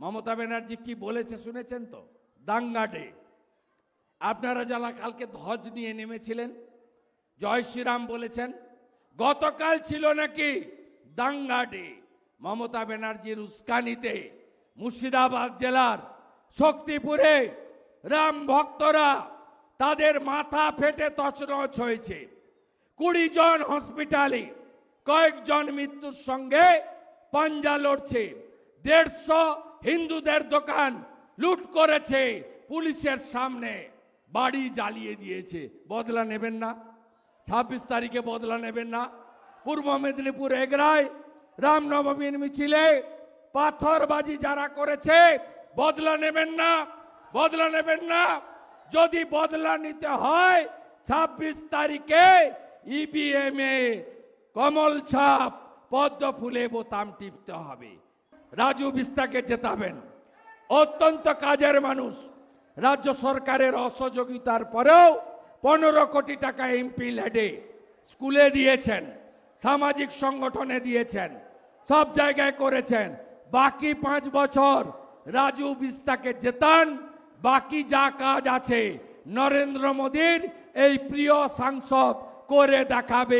মমতা ব্যানার্জি কি বলেছে শুনেছেন তো? দাঙ্গাডে আপনারা যারা কালকে ধ্বজ নিয়ে নেমেছিলেন, জয় শ্রীরাম বলেছেন, গতকাল ছিল নাকি দাঙ্গা ডে মমতা ব্যানার্জির উস্কানিতে মুর্শিদাবাদ জেলার শক্তিপুরে রাম ভক্তরা তাদের মাথা ফেটে তছনছ হয়েছে। কুড়ি জন হসপিটালে কয়েকজন মৃত্যুর সঙ্গে পাঞ্জা লড়ছে। দেড়শো হিন্দুদের দোকান লুট করেছে, পুলিশের সামনে বাড়ি জ্বালিয়ে দিয়েছে। বদলা নেবেন না। ছাব্বিশ তারিখে বদলা নেবেন না। পূর্ব মেদিনীপুর এগরায় রামনবমীর মিছিলে পাথরবাজি যারা করেছে, বদলা নেবেন না, বদলা নেবেন না। যদি বদলা নিতে হয়, ছাব্বিশ তারিখে ইভিএম এ কমল ছাপ, পদ্ম ফুলে বোতাম টিপতে হবে। রাজু বিস্তাকে জেতাবেন। অত্যন্ত কাজের মানুষ। রাজ্য সরকারের অসহযোগিতার পরেও পনেরো কোটি টাকা এমপি ল্যাডে স্কুলে দিয়েছেন, সামাজিক সংগঠনে দিয়েছেন, সব জায়গায় করেছেন। বাকি পাঁচ বছর রাজু বিস্তাকে জেতান, বাকি যা কাজ আছে নরেন্দ্র মোদীর এই প্রিয় সাংসদ করে দেখাবে।